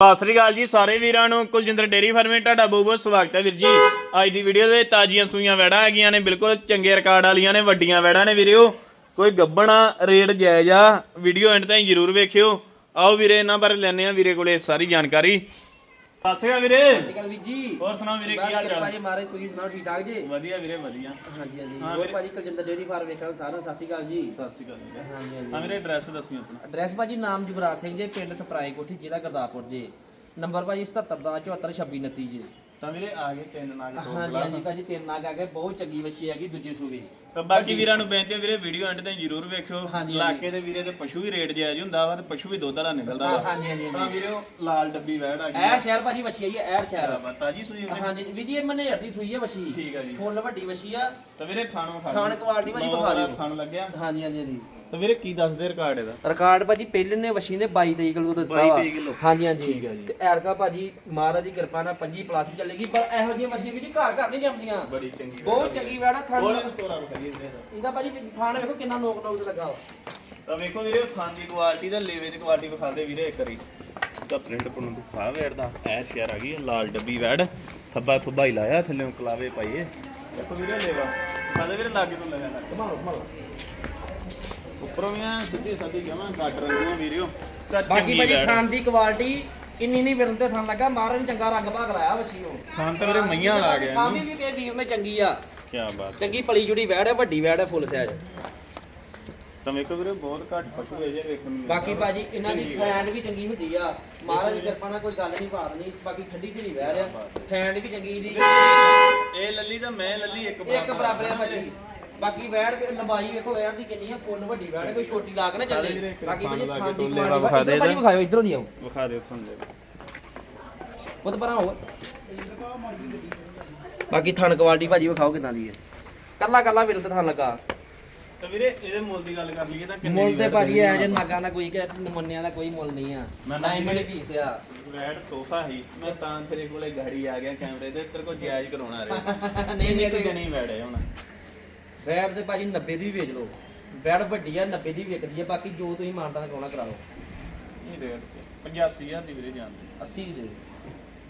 ਸਤਿ ਸ੍ਰੀ ਅਕਾਲ ਜੀ ਸਾਰੇ ਵੀਰਾਂ ਨੂੰ। ਕੁਲਜਿੰਦਰ ਡੇਰੀ ਫਾਰਮੇ, ਤੁਹਾਡਾ ਬਹੁਤ ਬਹੁਤ ਸਵਾਗਤ ਹੈ ਵੀਰ ਜੀ। ਅੱਜ ਦੀ ਵੀਡੀਓ ਦੇ ਤਾਜ਼ੀਆਂ ਸੂਈਆਂ ਵੈੜਾਂ ਹੈਗੀਆਂ ਨੇ, ਬਿਲਕੁਲ ਚੰਗੇ ਰਿਕਾਰਡ ਵਾਲੀਆਂ ਨੇ, ਵੱਡੀਆਂ ਵੈੜਾਂ ਨੇ ਵੀਰਿਓ। ਕੋਈ ਗੱਬਣਾ ਰੇਟ ਜਾਇਜ਼ ਆ ਵੀਡੀਓ ਐਂਡ ਤਾਈਂ ਜਰੂਰ ਵੇਖਿਓ। ਆਓ ਵੀਰੇ, ਇਹਨਾਂ ਬਾਰੇ ਲੈਣੇ ਆ ਵੀਰੇ ਕੋਲੇ ਸਾਰੀ ਜਾਣਕਾਰੀ। ਸਤਿ ਸ੍ਰੀ ਅਕਾਲ ਵੀਰੇ। ਸ਼੍ਰੀ ਵੀਰ ਜੀ। ਹੋਰ ਸੁਣਾਓ ਵੀਰੇ ਕੀ ਹਾਲ ਚਾਲ? ਜੀ ਮਾਰੇ ਤੁਸੀਂ ਸੁਣਾਓ ਠੀਕ ਠਾਕ ਜੀ? ਵਧੀਆ ਵੀਰੇ ਵਧੀਆ। ਹਾਂਜੀ ਹਾਂਜੀ। ਹਾਂ ਹੋਰ ਵੀਰੇ। ਭਾਜੀ ਕੁਲਜਿੰਦਰ ਡੇਰੀ ਫਾਰਮ ਵੇਖਣ ਸਾਰਿਆਂ ਨੂੰ ਸਤਿ ਸ਼੍ਰੀ ਅਕਾਲ ਜੀ। ਸਤਿ ਸ੍ਰੀ ਅਕਾਲ ਵੀਰੇ। ਹਾਂਜੀ ਹਾਂ ਹਾਂਜੀ ਵੀਰੇ ਐਡਰੈਸ ਦੱਸਿਓ ਆਪਣਾ। ਐਡਰੈਸ ਭਾਜੀ ਨਾਮ ਜੁਗਰਾਜ ਸਿੰਘ ਜੀ ਪਿੰਡ ਸਪਰਾਏ ਕੋਠੀ ਜ਼ਿਲ੍ਹਾ ਗੁਰਦਾਸਪੁਰ ਜੀ। ਨੰਬਰ ਭਾਜੀ 77 ਦਾ 74 26 29 ਜੀ। ਤਾਂ ਵੀਰੇ ਆ ਗਏ ਤਿੰਨ ਨਾਗ ਹਾਂਜੀ ਹਾਂਜੀ ਭਾਜੀ ਤਿੰਨ ਨਾਗ ਆ ਗਏ ਬਹੁਤ ਚੰਗੀ ਵੱਛੀ ਹੈਗੀ ਦੂਜੀ ਸੂਬੇ ਤਾਂ ਬਾਕੀ ਵੀਰਾਂ ਨੂੰ ਬੇਨਤੀ ਹੈ ਵੀਰੇ ਵੀਡੀਓ ਐਂਡ ਤਾਈਂ ਜਰੂਰ ਵੇਖਿਓ। ਹਾਂਜੀ, ਇਲਾਕੇ ਦੇ ਵੀਰੇ ਦੇ ਪਸ਼ੂ ਵੀ ਰੇਟ ਜਾਇਜ਼ ਹੁੰਦਾ ਵਾ ਤੇ ਪਸ਼ੂ ਵੀ ਦੁੱਧ ਵਾਲਾ ਨਿਕਲਦਾ ਵਾ। ਹਾਂਜੀ ਹਾਂਜੀ ਤਾਂ ਵੀਰੇ ਉਹ ਲਾਲ ਡੱਬੀ ਵੈੜ ਆ ਗਈ। ਐਰ ਸ਼ਹਿਰ ਭਾਜੀ ਵੱਛੀ ਆਈ ਹੈ ਐਰ ਸ਼ਹਿਰ। ਤਾਜੀ ਸੂਈ ਹੋਈ? ਹਾਂਜੀ ਵੀਰ ਜੀ ਇਹ ਮਨੇਰ ਦੀ ਸੂਈ ਹੈ ਵੱਛੀ। ਠੀਕ ਆ ਜੀ। ਫੁੱਲ ਵੱਡੀ ਵੱਛੀ ਆ। ਤਾਂ ਵੀਰੇ ਥਾਣ ਵਿਖਾ ਖਾਣ ਕੁਆਲਿਟੀ ਭਾਜੀ ਵਿਖਾ ਦਿਓ। ਥਾਣ ਲੱਗਿਆ। ਹਾਂਜੀ ਹਾਂਜੀ ਹਾਂਜੀ। ਤਾਂ ਵੀਰੇ ਕੀ ਦੱਸਦੇ ਰਿਕਾਰਡ ਇਹਦਾ? ਰਿਕਾਰਡ ਭਾਜੀ ਪਹਿਲੇ ਨੇ ਵਸ਼ੀ ਨੇ 22 23 ਕਿਲੋ ਦਿੱਤਾ 22 ਵਾ। 23 ਕਿਲੋ। ਹਾਂਜੀ ਹਾਂਜੀ। ਠੀਕ ਹੈ ਜੀ। ਤੇ ਐਰਕਾ ਭਾਜੀ ਮਹਾਰਾਜ ਦੀ ਕਿਰਪਾ ਨਾਲ 25 ਪਲੱਸ ਚੱਲੇਗੀ ਪਰ ਇਹੋ ਜਿਹੀਆਂ ਮਸ਼ੀਨ ਵੀ ਜੀ ਘਰ ਘਰ ਨਹੀਂ ਜੰਮਦੀਆਂ ਬੜੀ ਚੰਗੀ ਬਹੁਤ ਚੰਗੀ ਵੈੜਾ ਥਣ ਹੋਰ ਇਹਨੂੰ ਤੋਰਾ ਵਿਖਾਈਏ ਵੀਰੇ ਦਾ। ਇਹਦਾ ਭਾਜੀ ਥਾਣ ਵੇਖੋ ਕਿੰਨਾ ਨੋਕ ਨੋਕ ਤੇ ਲੱਗਾ ਵਾ। ਤਾਂ ਵੇਖੋ ਵੀਰੇ ਥਾਣ ਦੀ ਕੁਆਲਿਟੀ ਤੇ ਲੇਵੇ ਦੀ ਕੁਆਲਿਟੀ ਵਿਖਾ ਦੇ ਵੀਰੇ ਇੱਕ ਵਾਰੀ। ਤਾਂ ਪ੍ਰਿੰਟ ਪੁੰਨ ਦਿਖਾ ਵੈੜ ਦਾ। ਐ ਸ਼ੇਅਰ ਆ ਗਈ ਹੈ, ਲਾਲ ਡੱਬੀ ਵੈੜ। ਥੱਬਾ ਥੁੱਬਾ ਹੀ ਲਾਇਆ ਥੱਲੇ ਕਲਾਵੇ ਪਾਈਏ। ਦੇਖੋ ਵੀਰੇ ਲੇਵਾ। ਖਾਦੇ ਵੀਰੇ ਲਾਗੇ ਤੋਂ ਲਗਾ ਲੱਗ ਕਮਾਲ ਕਮਾਲ ਉੱਪਰੋਂ ਵੀ ਐਂ ਸਿੱਧੀ ਸਾਦੀ ਜਮਾਂ ਕੱਟ ਰੰਗੀਆਂ ਵੀਰਿਓ। ਤਾਂ ਬਾਕੀ ਚੰਗੀ ਭਾਜੀ। ਥਾਣ ਦੀ ਕੁਆਲਿਟੀ ਇੰਨੀ ਨਹੀਂ ਵਿਰਨ ਤੇ ਥਾਣ ਲੱਗਾ ਮਹਾਰਾਜ ਨੇ ਚੰਗਾ ਰੰਗ ਭਾਗ ਲਾਇਆ ਬੱਚੀ ਨੂੰ ਥਾਣ ਤਾਂ ਵੀਰੇ ਮਈਆਂ ਲਾ ਗਿਆ ਸਾਹਮਣੇ ਵੀ ਕੇ ਵੀਰ ਨੇ ਚੰਗੀ ਆ। ਕੀ ਬਾਤ ਚੰਗੀ ਪਲੀ ਜੁੜੀ ਵੈੜ ਹੈ ਵੱਡੀ ਵੈੜ ਹੈ ਫੁੱਲ ਸਾਈਜ਼ ਤਾਂ ਵੇਖੋ ਵੀਰੇ ਬਹੁਤ ਘੱਟ ਪਸ਼ੂ ਹੈ ਜੇ ਵੇਖਣ ਨੂੰ ਬਾਕੀ ਭਾਜੀ ਇਹਨਾਂ ਦੀ ਫੈਂਡ ਵੀ ਚੰਗੀ ਹੁੰਦੀ ਆ। ਮਹਾਰਾਜ ਦੀ ਕਿਰਪਾ ਨਾਲ ਕੋਈ ਗੱਲ ਨਹੀਂ ਬਾਤ ਨਹੀਂ ਬਾਕੀ ਠੰਡੀ ਢੀ ਵਹਿ ਰਿਆ ਫੈਂਡ ਵੀ ਚੰਗੀ ਦੀ। ਇਹ ਲੱਲੀ ਤਾਂ ਮੈਂ ਲੱਲੀ ਇੱਕ ਇੱਕ ਬਰਾਬਰ ਆ ਭਾਜੀ। ਬਾਕੀ ਵੈੜ ਦੀ ਲੰਬਾਈ ਵੇਖੋ ਵੈੜ ਦੀ ਕਿੰਨੀ ਆ ਫੁੱਲ ਵੱਡੀ ਵੈੜ ਹੈ, ਕੋਈ ਛੋਟੀ ਲਾ ਕੇ ਨਾ ਚੱਲੇ। ਬਾਕੀ ਭਾਜੀ ਲਾ ਕੇ ਖਾਂਦੀ ਡੋਲੇ ਕੁਆਲਿਟੀ ਵਿਖਾ ਦੇ ਭਾਜੀ ਇਹਦਾ। ਵਿਖਾਓ ਇਧਰੋਂ ਨਹੀਂ ਆਓ ਵਿਖਾ ਦਿਓ ਤੁਹਾਨੂੰ ਦੇ। ਉਹ ਤਾਂ ਪਰਾਂ ਹੋ। ਬਾਕੀ ਥਣ ਕੁਆਲਿਟੀ ਭਾਜੀ ਵਿਖਾਓ ਕਿਦਾਂ ਦੀ ਹੈ। ਕੱਲਾ ਕੱਲਾ ਵਿਲ ਤੇ ਥਣ ਲੱਗਾ। ਤਾਂ ਵੀਰੇ ਇਹਦੇ ਮੁੱਲ ਦੀ ਗੱਲ ਕਰ ਲਈਏ ਤਾਂ ਕਿੰਨੇ ਮੁੱਲ ਦੀ ਤੇ ਭਾਜੀ ਐ ਜੇ ਨਾਗਾਂ ਦਾ ਕੋਈ ਕਿ ਨਮੂਨਿਆਂ ਦਾ ਕੋਈ ਮੁੱਲ ਨਹੀਂ ਆ। ਮੈਂ ਡਾਇਮੰਡ ਪੀਸ ਆ। ਵੈੜ ਤੋਹਫਾ ਹੀ ਮੈਂ ਤਾਂ ਤੇਰੇ ਕੋਲੇ ਗਾੜੀ ਆ ਗਿਆ ਕੈਮਰੇ ਤੇ ਤੇਰੇ ਕੋਲ ਜਾਇਜ਼ ਕਰਾਉਣਾ ਰੇ ਨਹੀਂ ਨਹੀਂ ਦੀ ਕੋਈ ਜਣੀ ਵੈੜੇ ਹੁਣ। ਵੈੜ ਤੇ ਭਾਜੀ 90 ਦੀ ਵੇਚ ਲਓ। ਵੈੜ ਵੱਡੀ ਆ 90 ਦੀ ਵਿਕਦੀ ਆ ਬਾਕੀ ਜੋ ਤੁਸੀਂ ਮਾਨਤਾ ਕਰਾਉਣਾ ਕਰਾ ਲਓ ਇਹ ਰੇਟ 85000 ਦੀ ਵੀਰੇ ਜਾਂਦੀ 80 ਦੇ।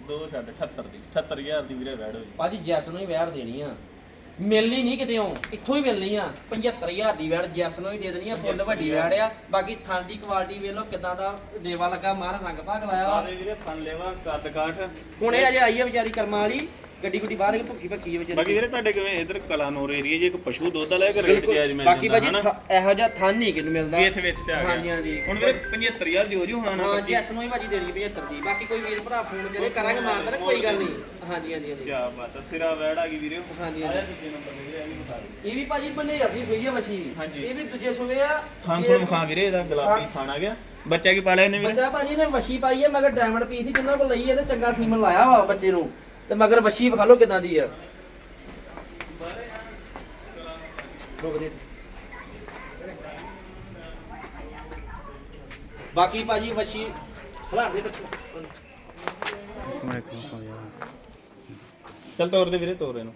ਦੋ ਛੱਡ 78 ਦੀ। 78000 ਦੀ ਵੀਰੇ ਵੈੜ ਹੋਈ। ਭਾਜੀ ਜੈਸ ਨੂੰ ਹੀ ਵੈੜ ਦੇਣੀ ਆ। ਮਿਲਣੀ ਨਹੀਂ ਕਿਤੇ ਇੱਥੋਂ ਹੀ ਮਿਲਣੀ ਆ। 75000 ਦੀ ਵੈੜ ਜੈਸ ਨੂੰ ਹੀ ਦੇ ਦੇਣੀ ਆ। ਫੁੱਲ ਵੱਡੀ ਵੈੜ ਆ। ਬਾਕੀ ਥਾਂ ਦੀ ਕੁਆਲਿਟੀ ਵੇਖ ਲਓ ਕਿਦਾਂ ਦਾ ਦੇਵਾ ਲੱਗਾ। ਮਾਰ ਰੰਗ ਭਾਗ ਲਾਇਆ ਵਾ। ਸਾਰੇ ਵੀਰੇ ਥਣ ਲੈਵਾ ਕੱਦ ਕਾਠ। ਹੁਣ ਇਹ ਅਜੇ ਆਈ ਆ ਵਿਚਾਰੀ ਕਰਮਾਂ ਵਾਲੀ। ਗੱਡੀ ਗੁੱਡੀ ਬਾਹਰ ਕੇ ਭੁੱਖੀ ਭੱਖੀ ਆ ਬਾਕੀ ਵੀਰੇ ਤੁਹਾਡੇ ਕਿਵੇਂ ਇਧਰ ਕਲਾਨੌਰ ਏਰੀਆ 'ਚ ਇੱਕ ਪਸ਼ੂ ਦੁੱਧ ਵਾਲਾ ਇੱਕ ਰੇਟ ਜਾਇਜ਼ ਮਿਲ ਬਾਕੀ ਭਾਜੀ ਇਹੋ ਜਿਹਾ ਥਾਂ ਨਹੀਂ ਕਿਨੂੰ ਮਿਲਦਾ। ਵੀ ਇੱਥੇ ਵਿੱਚ ਤੇ ਆ ਗਿਆ। ਹਾਂਜੀ ਹਾਂਜੀ। ਹੁਣ ਵੀਰੇ 75000 ਦੀ ਹੋ ਜੂ ਹਾਂ ਹਾਂ ਪੱਕੀ। ਜੈਸ ਨੂੰ ਹੀ ਭਾਜੀ ਦੇਣੀ 75 ਦੀ। ਬਾਕੀ ਕੋਈ ਵੀਰ ਭਰਾ ਫੋਨ ਕਰੇ ਕਰਾਂਗੇ ਮਾਨਦਾਰ ਕੋਈ ਗੱਲ ਨਹੀਂ। ਹਾਂਜੀ ਹਾਂਜੀ ਹਾਂਜੀ। ਕੀ ਬਾਤ ਹੈ ਸਿਰਾ ਵੈੜ ਆ ਗਈ ਵੀਰੇ। ਹਾਂਜੀ, ਆਇਆ ਦੂਜੇ ਨੰਬਰ ਵੀਰੇ ਇਹ ਵੀ ਬਤਾ ਦਿਓ। ਇਹ ਵੀ ਭਾਜੀ ਬੰਨੇ ਆਪਣੀ ਸੂਈ ਆ ਮੱਛੀ। ਹਾਂਜੀ। ਇਹ ਵੀ ਦੂਜੇ ਸੂਏ ਆ। ਥਾਂ ਖਾ ਵੀਰੇ ਇਹਦਾ ਗੁਲਾਬੀ ਥਾਣ ਗਿਆ। ਬੱਚਾ ਕੀ ਪਾਲਿਆ ਇਹਨੇ ਵੀਰੇ ਬੱਚਾ ਭਾਜੀ ਨੇ ਵਸ਼ੀ ਪਾਈ ਹੈ ਮਗਰ ਡਾਇਮੰਡ ਪੀਸ ਹੀ ਜਿੰਨਾ ਕੋਲ ਲਈ ਹੈ ਤੇ ਚੰਗਾ ਸੀਮਨ ਲਾਇਆ ਵਾ ਬੱਚੇ ਨੂੰ। ਤੇ ਮਗਰ ਵਸ਼ੀ ਵਿਖਾ ਲਓ ਕਿਦਾਂ ਦੀ ਆ। ਰੁਕ ਦੇ ਬਾਕੀ ਭਾਜੀ ਵਸ਼ੀ ਖਲਾਰ ਦੇ ਬੱਚੇ। ਚੱਲ ਤੋਰ ਦੇ ਵੀਰੇ ਤੋਰ ਇਹਨੂੰ।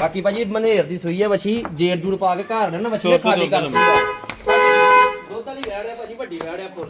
ਬਾਕੀ ਭਾਜੀ ਮਨੇਰ ਦੀ ਸੂਈ ਹੈ ਵਸ਼ੀ ਜੇੜ ਜੂੜ ਪਾ ਕੇ ਘਰ ਨੇ ਨਾ ਵਸ਼ੀ ਦੁੱਧ- ਖਾਲੀ ਦੁੱਧ ਕਰ ਲੰਮੀ। ਦੁੱਧ ਵਾਲੀ ਵੈੜ ਹੈ ਭਾਜੀ ਵੱਡੀ ਵੈੜ ਹੈ ਫੁੱਲ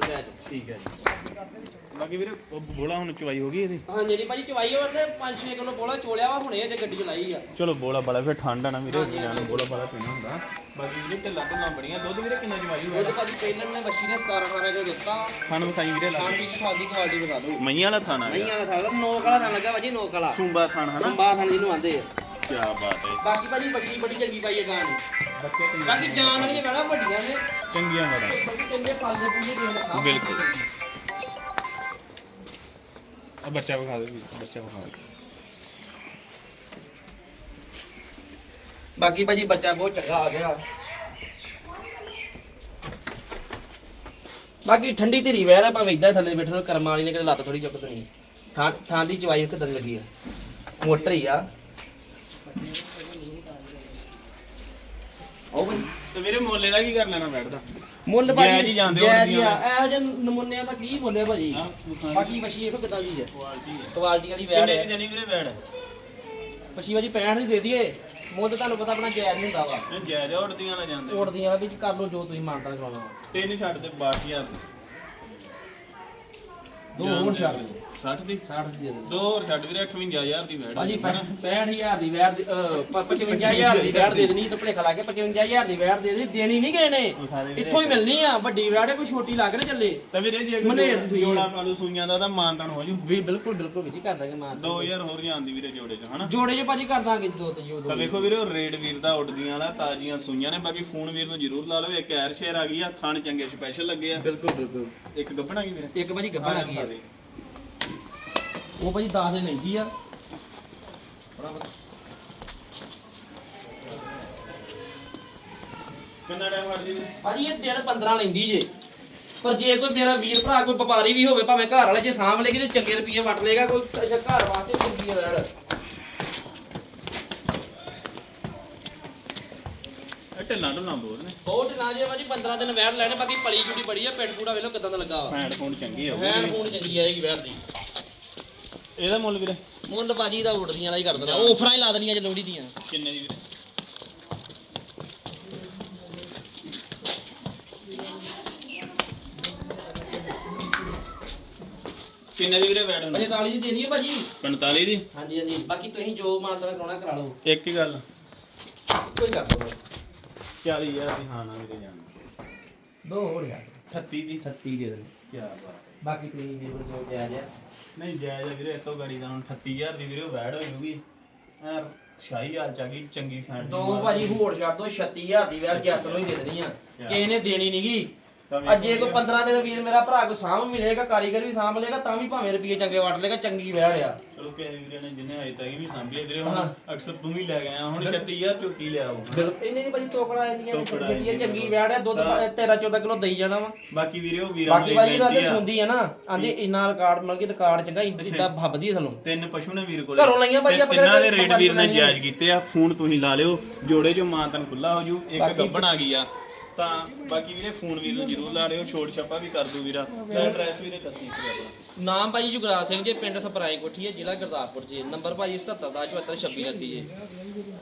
ਠੀਕ ਹੈ ਜੀ। ਬਾਕੀ ਵੀਰੇ ਉਹ ਬੋਲਾ ਹੁਣ ਚਵਾਈ ਹੋ ਗਈ ਇਹਦੀ। ਹਾਂਜੀ ਜੀ ਭਾਜੀ ਚਵਾਈ ਹੋਰ ਤੇ 5-6 ਕਿਲੋ ਬੋਲਾ ਚੋਲਿਆ ਵਾ ਹੁਣੇ ਜੇ ਗੱਡੀ ਚ ਲਾਈ ਆ। ਚਲੋ ਬੋਲਾ ਬੜਾ ਫਿਰ ਠੰਡ ਆ ਨਾ ਵੀਰੇ ਨੂੰ ਬੋਲਾ ਬੜਾ ਪੀਣਾ ਹੁੰਦਾ। ਬਾਕੀ ਵੀਰੇ ਢਿੱਲਾ ਢਿੱਲਾ ਬੜੀਆਂ ਦੁੱਧ ਵੀਰੇ ਕਿੰਨਾ ਚਵਾਈ ਹੋਇਆ? ਤੇ ਭਾਜੀ ਪਹਿਲਾਂ ਨੇ ਵਸ਼ੀ ਨੇ 17 18 ਕਿਲੋ ਦਿੱਤਾ। ਖਾਣ ਵਿਖਾਈ ਵੀਰੇ ਪੀਣ ਖਾਣ ਦੀ ਕੁਆਲਿਟੀ ਵਿਖਾ ਦਿਓ। ਮਈਆਂ ਵਾਲਾ ਥਾਣਾ ਨਹੀਂ ਆਣਾ ਥਾਲਾ ਨੋਕ ਵਾਲਾ ਥਾਂ ਲੱਗਾ ਭਾਜੀ ਨੋਕ ਵਾਲਾ ਸੂੰਬਾ ਥਾਣ ਹਨਾ? ਸੰਬਾ ਥਾਂ ਜਿਹਨੂੰ ਆਂਦੇ ਆ। ਕੀ ਬਾਤ ਹੈ। ਬਾਕੀ ਭਾਜੀ ਵਸ਼ੀ ਬੜੀ ਚੰਗੀ ਪਾਈ ਹੈ ਗਾਂ ਨੇ। ਬੱਚੇ ਕਿੰਨੇ ਬਾਕੀ ਜਾਨ ਵਾਲੀਆਂ ਬੜਾ ਵੱਡੀਆਂ ਨੇ। ਚੰਗੀਆਂ ਬੜਾ ਬਾਕੀ ਚੰਗੇ ਪਾਲਦੇ ਪੂਲੇ ਦੇ ਬਿਲਕੁਲ। ਬੱਚਾ ਵਿਖਾ ਦੇ ਵੀਰੇ, ਬੱਚਾ ਵਿਖਾ ਦੇ। ਬਾਕੀ ਭਾਜੀ ਬੱਚਾ ਬਹੁਤ ਚੰਗਾ ਆ ਗਿਆ। ਬਾਕੀ ਠੰਡੀ ਧੀਰੀ ਵਹਿ ਰਿਹਾ ਭਾਵੇਂ ਇਦਾਂ ਥੱਲੇ ਬੈਠੋ ਕਰਮਾਂ ਵਾਲੀ ਨੇ ਕਿਤੇ ਲੱਤ ਥੋੜੀ ਚੁੱਕ ਦੇਣੀ। ਥਾਂ ਥਾਂ ਦੀ ਚਵਾਈ ਕਿਦਾਂ ਲੱਗੀ ਆ। ਮੋਟਰ ਹੀ ਆ। ਉਹ ਬਈ ਤੇ ਵੀਰੇ ਮੁੱਲੇ ਦਾ ਕੀ ਕਰ ਲੈਣਾ ਬੈਠਦਾ? ਮੁੱਲ ਜੈ ਭਾਜੀ ਜੀ ਜਾਂਦੇ ਜੈ ਹੋਣ ਜੀ ਆ? ਇਹੋ ਜਿਹੇ ਨਮੂਨਿਆਂ ਦਾ ਕੀ ਮੁੱਲ ਹੈ ਭਾਜੀ? ਹਾਂ, ਬਾਕੀ ਵਸ਼ੀ ਦੇਖੋ ਕਿਦਾਂ ਦੀ ਹੈ। ਕੁਆਲਿਟੀ ਹੈ। ਕੁਆਲਿਟੀ ਵਾਲੀ ਵੈੜ ਕਿੰਨੇ ਹੈ। ਦੀ ਜਣੀ ਵੀਰੇ ਬੈੜ ਵਸ਼ੀ ਭਾਜੀ 65 ਦੀ ਦੇ ਦਈਏ। ਮੁੱਲ ਤਾਂ ਤੁਹਾਨੂੰ ਪਤਾ ਆਪਣਾ ਜਾਇਜ਼ ਨਹੀਂ ਹੁੰਦਾ ਵਾ। ਇਹ ਜਾਇਜ਼ ਉੜਦੀਆਂ ਨਾ ਜਾਂਦੇ। ਉੜਦੀਆਂ ਵੀ ਕਰ ਲਓ ਜੋ ਤੁਸੀਂ ਮਾਨਤਾ ਕਰਾਉਣਾ ਵਾ ਤੇ ਨਹੀਂ ਛੱਡ ਤੇ 62000 ਦੋ ਹੋਰ ਛੱਡ ਦਿਓ। 60 ਦੀ 60 ਦੀ ਦੇ ਦੇਣੀ ਦੋ ਹੋਰ ਛੱਡ ਵੀਰੇ 58000 ਦੀ ਵੈੜ ਭਾਜੀ 65000 ਦੀ ਵੈਟ ਦੀ 55000 ਦੀ ਵੈਟ ਦੇ ਦੇਣੀ ਤੇ ਭਲੇਖਾ ਲਾ ਕੇ 55000 ਦੀ ਵੈਟ ਦੇ ਦੇਣੀ ਦੇਣੀ ਨਹੀਂ ਗਏ ਨੇ। ਉਠਾ ਦੇ ਵੀਰੇ। ਇੱਥੋਂ ਹੀ ਮਿਲਣੀ ਆ ਵੱਡੀ ਵੈਟ ਕੋਈ ਛੋਟੀ ਲੱਗ ਨਾ ਚੱਲੇ। ਤਾਂ ਵੀਰੇ ਜੇ ਮਨੇਰ ਦੀ ਸੂਈ ਜੋੜਾ ਪਾਲੂ ਸੂਈਆਂ ਦਾ ਤਾਂ ਮਾਨਤਾਨ ਹੋ ਜੂ। ਵੀ ਬਿਲਕੁਲ ਬਿਲਕੁਲ ਵੀ ਜੀ ਕਰ ਦਾਂਗੇ ਮਾਂ 2000 ਹੋਰ ਜਾਂਦੀ ਵੀਰੇ ਜੋੜੇ ਚ ਹਨਾ? ਜੋੜੇ ਜੋ ਭਾਜੀ ਕਰ ਦਾਂਗੇ ਦੋ ਤੇ ਜੋ ਦੋ ਤਾਂ ਵੇਖੋ ਵੀਰੇ ਉਹ ਰੇਡ ਵੀਰ ਦਾ ਉੱਡਦੀਆਂ ਵਾਲਾ ਤਾਜ਼ੀਆਂ ਸੂਈਆਂ ਨੇ ਬਾਕੀ ਫੋਨ ਵੀਰ ਨੂੰ ਜ਼ਰੂਰ ਲਾ ਲਓ ਇੱਕ ਐਰ ਸ਼ੇਰ ਆ ਗਈ ਆ ਥਣ ਚੰਗੇ ਸਪੈਸ਼ਲ ਲੱਗੇ ਆ। ਬਿਲਕੁਲ ਬਿਲਕੁਲ। ਇੱਕ ਗੱਬਣ ਆ ਗਈ ਵੀਰੇ? ਇੱਕ ਭਾਜੀ ਗੱਭਾ ਲੱਗੀ ਆ। ਦੇ। ਉਹ ਭਾਜੀ 10 ਦੇ ਲੈਂਦੀ ਆ। ਕਿੰਨਾ ਟਾਈਮ ਫੜਦੀ ਵੀਰੇ ਭਾਜੀ ਇਹ ਦਿਨ 15 ਲੈਂਦੀ ਜੇ। ਪਰ ਜੇ ਕੋਈ ਮੇਰਾ ਵੀਰ ਭਰਾ ਕੋਈ ਵਪਾਰੀ ਵੀ ਹੋਵੇ ਭਾਵੇਂ ਘਰ ਵਾਲੇ ਜੇ ਸਾਂਭ ਲੇਗੀ ਤੇ ਚੰਗੇ ਰੁਪਏ ਵਟ ਲੇਗਾ ਕੋਈ ਅੱਛਾ ਘਰ ਵਾਸਤੇ ਚੰਗੀ ਰੜ ਇਹ ਢਿੱਲਾਂ ਢੁੱਲਾਂ ਬਹੁਤ ਨੇ। ਬਹੁਤ ਨਾ ਜੇ ਭਾਜੀ 15 ਦਿਨ ਵੈੜ ਲੈਣੇ ਬਾਕੀ ਪਲੀ ਜੁੜੀ ਬੜੀ ਆ ਪਿੰਡ ਪੂੜਾ ਵੇਲੋ ਕਿਦਾਂ ਦਾ ਲੱਗਾ ਵਾ। ਚੰਗੀ ਆ ਹੈਨ ਫੋਨ ਚੰਗੀ ਆਏਗੀ ਵੈੜ ਦੀ। ਇਹਦਾ ਮੁੱਲ ਵੀਰੇ? ਮੁੱਲ ਭਾਜੀ ਦਾ ਉੱਡਦੀਆਂ ਦਾ ਹੀ ਕਰ ਦੇਣਾ ਆਫਰਾਂ ਹੀ ਲਾ ਦੇਣੀਆਂ ਜੇ ਲੋੜੀ ਦੀਆਂ। ਕਿੰਨੇ ਦੀ ਵੀਰੇ? ਕਿੰਨੇ ਦੀ ਵੀਰੇ ਵੈਡ ਹੁੰਦੀ? 45 ਦੀ ਦੇ ਦਈਏ ਭਾਜੀ। 45 ਦੀ? ਹਾਂਜੀ ਹਾਂਜੀ। ਬਾਕੀ ਤੁਸੀਂ ਜੋ ਮਾਨਤਾ ਕਰਾਉਣਾ ਕਰਾ ਲਓ। ਇੱਕ ਹੀ ਗੱਲ। ਕੋਈ ਕਰ ਦੋ 40000 ਦੀ ਹਾਂ ਨਾ ਵੀਰੇ ਜਾਣ। ਦੋ ਹੋਰ ਯਾਰ। 38 ਦੀ। 36 ਦੇ ਦੇਣ ਕੀ ਬਾਤ ਹੈ। ਬਾਕੀ ਜੇ ਕੋਈ ਜੋ ਜਾਇਜ਼ ਆ? ਨਹੀਂ ਜਾਇਜ਼ ਆ ਵੀਰੇ ਇਤੋਂ ਗਾੜੀ ਦਾ ਹੁਣ 38000 ਦੀ ਵੀਰੇ ਵੈਡ ਹੋਊਗੀ ਐ ਸ਼ਾਹੀ ਹਾਲ ਚ ਆ ਗਈ ਚੰਗੀ ਫੈਂਟ ਦੋ ਭਾਜੀ ਹੋਰ ਛੱਡ ਦੋ 36000 ਦੀ ਵੈਰ ਜੈਸ ਨੂੰ ਹੀ ਦੇ ਦੇਣੀ ਆ। ਕਿਸੇ ਨੇ ਦੇਣੀ ਨਹੀਂਗੀ ਅੱਜੇ ਕੋਈ 15 ਦਿਨ ਵੀਰ ਮੇਰਾ ਭਰਾ ਕੋ ਸਾਂਭ ਮਿਲੇਗਾ ਕਾਰੀਗਰ ਵੀ ਸਾਂਭ ਲੇਗਾ ਤਾਂ ਵੀ ਭਾਵੇਂ ਰੁਪਏ ਚੰਗੇ ਵਟ ਲੇਗਾ ਚੰਗੀ ਵੈੜ ਆ ਚਲੋ ਕਿ ਵੀਰੇ ਨੇ ਜਿੰਨੇ ਅਜੇ ਤੱਕ ਵੀ ਸਾਂਭੀ ਆ ਵੀਰੇ ਹਾਂ। ਹੁਣ ਅਕਸਰ ਤੂੰ ਵੀ ਲੈ ਗਿਆ ਹੁਣ 36000 ਝੋਟੀ ਲਿਆ ਉਹ। ਬਿਲਕੁਲ ਇਹਨੇ ਦੀ ਭਾਜੀ ਤੋਕੜਾ ਆਉਂਦੀਆਂ ਤੋਕੜਾਂ ਜਿਹੜੀ ਆਉਂਦੀਆਂ, ਚੰਗੀ ਵੈੜ ਆ ਦੁੱਧ 13 14 ਕਿਲੋ ਦੇਈ ਜਾਣਾ ਵਾ। ਬਾਕੀ ਵੀਰੇ ਉਹ ਵੀਰਾਂ ਬਾਕੀ ਦੀ ਭਾਜੀ ਦਾ ਬੇਨਤੀ ਤੇ ਆ। ਸੁਣਦੀ ਆ ਨਾ ਆਂਦੀ ਇੰਨਾ ਰਿਕਾਰਡ ਮਿਲ ਗਿਆ ਰਿਕਾਰਡ ਚੰਗਾ ਇਦਾਂ ਭੱਬਦੀ ਸਾਨੂੰ। ਤਿੰਨ ਪਸ਼ੂ ਨੇ ਵੀਰ ਕੋਲ। ਘਰੋਂ ਲਈਆਂ ਭਾਈ ਆਪਾਂ ਤਿੰਨਾਂ ਦੇ ਕਿਹੜੇ ਰੇਟ ਵੀਰ ਨੇ ਵਪਾਰੀ ਜਾਇਜ਼ ਕੀਤੇ ਆ ਫੋਨ ਤੁਸੀਂ ਲਾ ਲਿਓ ਜੋੜੇ ਚੋਂ ਮਾਂ ਤਨ ਖੁੱਲਾ ਹੋ ਜੂ ਇੱਕ ਗੱਬਣ ਆ ਗਈ ਆ। ਤਾਂ ਬਾਕੀ ਵੀਰੇ ਫੋਨ ਵੀਰ ਨੂੰ ਜ਼ਰੂਰ ਲਾ ਲਿਓ ਛੋਟ ਛੱਪਾ ਵੀ ਕਰ ਦੂ ਵੀਰਾ। ਤੇ ਐਡਰੈਸ ਵੀਰੇ ਦੱਸੀ ਵਾਰ। ਆਪਣਾ ਨਾਮ ਭਾਜੀ ਜੁਗਰਾਜ ਸਿੰਘ ਜੀ ਪਿੰਡ ਸਪਰਾਈ ਕੋਠੀ ਹੈ ਜ਼ਿਲ੍ਹਾ ਗੁਰਦਾਸਪੁਰ ਜੀ। ਨੰਬਰ ਭਾਜੀ 77742626 ਜੀ।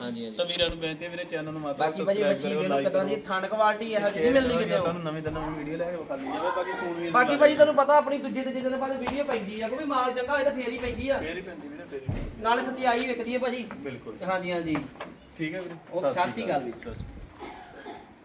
ਹਾਂਜੀ ਹਾਂਜੀ। ਤਾਂ ਵੀਰਾਂ ਨੂੰ ਬੇਨਤੀ ਆ ਵੀਰੇ ਚੈਨਲ ਨੂੰ ਮਾਤਾ ਬਾਕੀ ਭਾਜੀ ਬੱਚੀ ਵੇਲੋ ਕਿਦਾਂ ਦੀ ਥਣ ਕੁਆਲਿਟੀ ਇਹੋ ਜਿਹੀ ਨਹੀਂ ਮਿਲਣੀ ਕਿਤੇ। ਤੁਹਾਨੂੰ ਨਵੀਂ ਤੋਂ ਨਵੀਂ ਵੀਡੀਓ ਲੈ ਕੇ ਵਿਖਾ ਜਾਵੇ ਬਾਕੀ ਫੋਨ ਵੀਰ ਬਾਕੀ ਭਾਜੀ ਤੁਹਾਨੂੰ ਪਤਾ ਆਪਣੀ ਦੂਜੇ ਤੇ ਜਿਹਦੇ ਬਾਅਦ ਵੀਡੀਓ ਪੈਂਦੀ ਆ ਕੋਈ ਮਾਲ ਚੰਗਾ ਹੋਏ ਤਾਂ ਫੇਰ ਹੀ ਪੈਂਦੀ ਆ। ਮੇਰੀ ਪੈਂਦੀ ਵੀਰੇ ਤੇਰੀ ਨਾਲੇ ਸੱਚਾਈ ਵਿਕਦੀ ਹੈ ਭਾਜੀ ਬਿਲਕੁਲ। ਹਾਂਜੀ ਹਾਂਜੀ। ਠੀਕ ਹੈ ਵੀਰੇ। ਓਕੇ, ਸਤਿ ਸ਼੍ਰੀ ਅਕਾਲ। ਜੀ। ਸਤਿ ਸ਼੍ਰੀ ਅਕਾਲ।